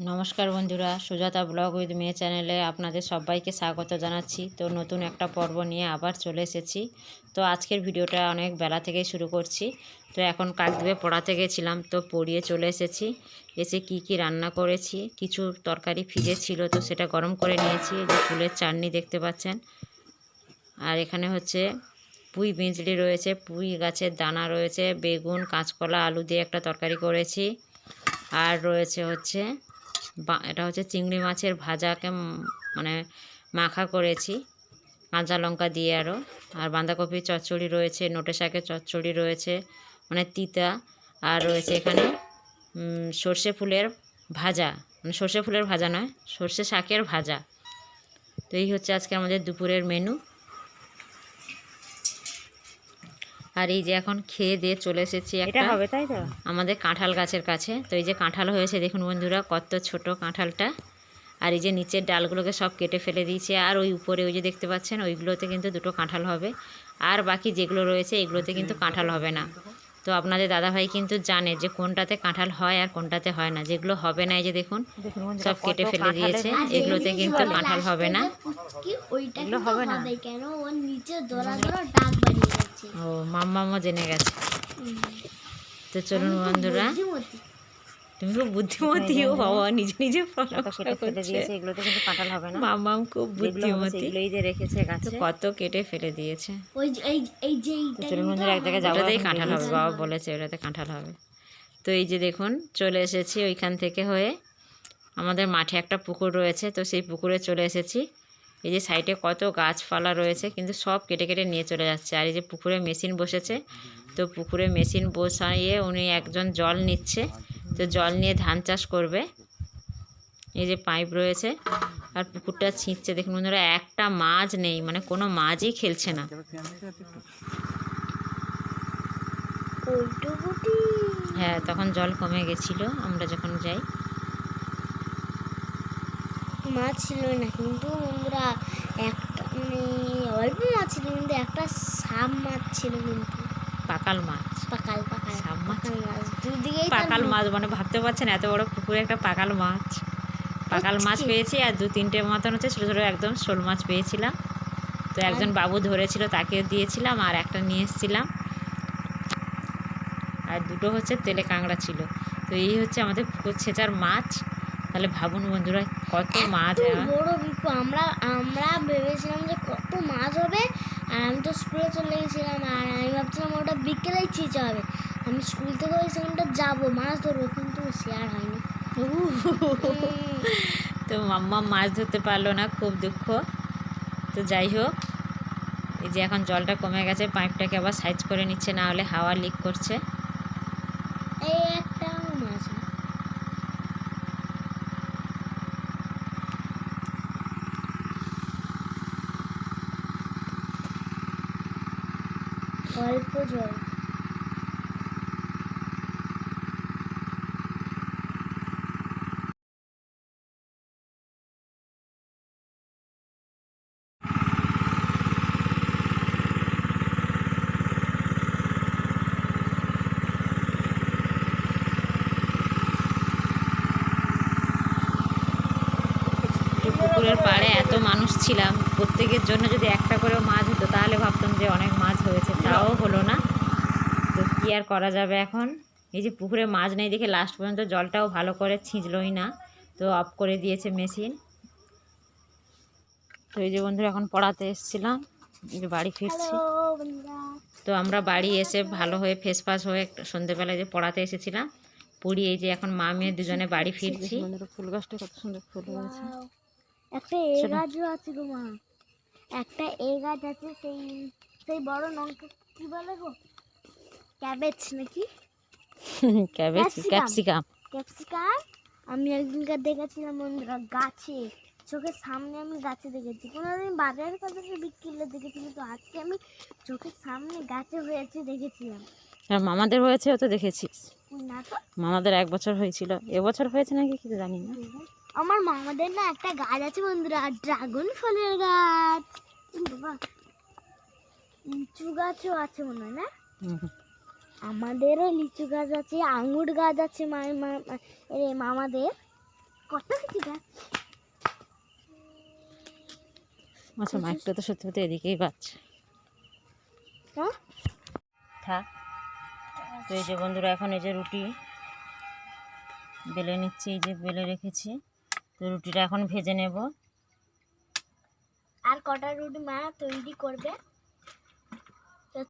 নমস্কার বন্ধুরা, Sujata blog with মেয়ে চ্যানেলে আপনাদের সবাইকে স্বাগত জানাচ্ছি। তো নতুন একটা পর্ব নিয়ে আবার চলে এসেছি। তো আজকের ভিডিওটা অনেক বেলা থেকেই শুরু করছি। তো এখন কাকদ্বীপে পড়াতে গেছিলাম, তো পড়িয়ে চলে এসেছি। এসে কি কি রান্না করেছি, কিছু তরকারি ফ্রিজে ছিল, তো সেটা গরম করে নিয়েছি। যে ফুলের চাটনি দেখতে পাচ্ছেন। আর এখানে হচ্ছে পুঁই বিঁচড়ি রয়েছে, পুঁই গাছের দানা রয়েছে, বেগুন, কাঁচকলা, আলু দিয়ে একটা তরকারি করেছি। আর রয়েছে হচ্ছে এটা হচ্ছে চিংড়ি মাছের ভাজাকে মানে মাখা করেছি। কাঁচা লঙ্কা দিয়ে আরও আর বাঁধাকপির চচ্চড়ি রয়েছে নোটে শাকের চচ্চড়ি রয়েছে মানে তিতা। আর রয়েছে এখানে সর্ষে ফুলের ভাজা। মানে সর্ষে ফুলের ভাজা নয়, সর্ষে শাকের ভাজা। তো এই হচ্ছে আজকে আমাদের দুপুরের মেনু আর এই যে এখন খেয়ে দিয়ে চলে এসেছি একটা হবে তাই তো? আমাদের কাঁঠাল গাছের কাছে। তো এই যে কাঁঠাল হয়েছে দেখুন বন্ধুরা কত ছোট কাঁঠালটা। আর এই যে নিচের ডালগুলোকে সব কেটে ফেলে দিয়েছে আর ওই উপরে ওই যে দেখতে পাচ্ছেন ওইগুলোতে কিন্তু দুটো কাঁঠাল হবে। আর বাকি যেগুলো রয়েছে এগুলোতে কিন্তু কাঁঠাল হবে না। তো আপনাদের দাদাভাই কিন্তু জানে যে কোনটাতে কাঁঠাল হয় আর কোনটাতে হয় না। যেগুলো হবে না এই যে দেখুন সব কেটে ফেলে দিয়েছে। এগুলোতে কিন্তু কাঁঠাল হবে না। ওইটা এগুলো হবে না। হবে কেন? ওর নিচে দোলা দোলা ডাক বানিয়ে যাচ্ছে ও মাম্মামও জেনে গেছে। তো চলুন বন্ধুরা। তুমি খুব বুদ্ধিমতী ও বাবা নিজে নিজে ফেলে দিয়েছে এগুলোতে কিন্তু কাঁঠাল হবে না। মাম্মাম খুব বুদ্ধিমতী। সেগুলোই যে রেখেছে তো গাছে। কত কেটে ফেলে দিয়েছে। ওই যে এই এই যে তো এইটা চলুন বন্ধুরা এক জায়গায় যাব ওটাতেই কাঁঠাল হবে বাবা বলেছে ওটাতে কাঁঠাল হবে। তো এই যে দেখুন চলে এসেছি ওইখান থেকে হয়ে। আমাদের মাঠে একটা পুকুর রয়েছে তো সেই পুকুরে চলে এসেছি। এই যে সাইডে কত গাছপালা রয়েছে কিন্তু সব কেটে কেটে নিয়ে চলে যাচ্ছে। আর এই যে পুকুরে মেশিন বসেছে তো পুকুরে মেশিন বসাইয়ে উনি একজন জল নিচ্ছে। তো জল নিয়ে ধান চাষ করবে। এই যে পাইপ রয়েছে আর পুকুরটা ছিঁচছে দেখুন বন্ধুরা একটা মাছ নেই মানে কোনো মাছই খেলছে না। হ্যাঁ তখন জল কমে গেছিল আমরা যখন যাই। মাছ ছিল না কিন্তু একটা মানে অল্প মাছ ছিল কিন্তু একটা সাপ মাছ ছিল কিন্তু। পাকাল মাছ। পাকাল পাকাল সাপ মাছ? দুদিকেই পাকাল মাছ মানে ভাবতে পারছেন এত বড় পুকুরে একটা পাকাল মাছ। পাকাল মাছ পেয়েছি আর দু তিনটে মতন হচ্ছে ছোটো ছোটো একদম শোল মাছ পেয়েছিলাম। তো একজন বাবু ধরেছিল তাকে দিয়েছিলাম আর একটা নিয়ে এসেছিলাম। আর দুটো হচ্ছে তেলে কাঁকড়া ছিল। তো এই হচ্ছে আমাদের পুকুর ছেঁচার মাছ। তাহলে ভাবুন বন্ধুরা কত মাছ হ্যাঁ? বড় আমরা আমরা ভেবেছিলাম যে কত মাছ হবে স্কুলে চলে গেছিলাম আর আমি ভাবছিলাম ওটা বিকেলেই ছিঁচে হবে। আমি স্কুল থেকে ওই সেখানটা যাব মাছ ধরবো কিন্তু আর হয়নি। তো মাম্মা মাছ ধরতে পারল না খুব দুঃখ। তো যাই হোক এই যে এখন জলটা কমে গেছে পাইপটাকে আবার সাইজ করে নিচ্ছে না হলে হাওয়া লিক করছে। এই একটা মাছ অল্প জল। পুকুরের পাড়ে এত মানুষ ছিলাম। প্রত্যেকের জন্য যদি একটা করেও মাছ হতো, তাহলে ভাবতাম যে অনেক মাছ হলো না। তো কী আর করা যাবে এখন? এই যে পুকুরে মাছ নেই দেখে লাস্ট পর্যন্ত জলটাও ভালো করে ছিঁচলই না। তো অফ করে দিয়েছে মেশিন তো এই যে বন্ধুরা এখন পড়াতে এসেছিলাম এই যে বাড়ি ফিরছি। তো আমরা বাড়ি এসে ভালো হয়ে ফেস ফাস হয়ে একটা সন্ধেবেলায় যে পড়াতে এসেছিলাম পড়ি এই যে এখন মা মেয়ে দুজনে বাড়ি ফিরছি। ফুল গাছটা কত সুন্দর ফুল হয়েছে। একটা এ গাছও আছে গো মা। একটা এ গাছ আছে সেই সেই বড় লঙ্কা কি বলে গো? ক্যাবেজ নাকি? Cabbage capsicum. ক্যাপসিকাম। আমি একদিনকার দেখেছিলাম বন্ধুরা গাছে। চোখের সামনে আমি গাছে দেখেছি। কোনোদিন বাজারের বাজারে বিক্রি হলে দেখেছি কিন্তু আজকে আমি চোখের সামনে গাছে হয়েছে দেখেছিলাম। আর মামাদের হয়েছে তো দেখেছিস। না তো? মামাদের এক বছর হয়েছিল। এবছর হয়েছে নাকি কিছু জানি না। আমার মামাদের না একটা গাছ আছে বন্ধুরা ড্রাগন ফলের গাছ। বাবা লিচু গাছও আছে মনে হয় না? আমাদেরও লিচু গাছ আছে আঙুর গাছ আছে মামাদের। কত কিছু গাছ। আচ্ছা মাইকটা তো সত্যি সত্যি এদিকেই পাচ্ছে হ্যাঁ? থাক তো এই যে বন্ধুরা এখন এই যে রুটি বেলে নিচ্ছি এই যে বেলে রেখেছি। তো রুটিটা এখন ভেজে নেব। আর কটা রুটি মা তৈরি করবে?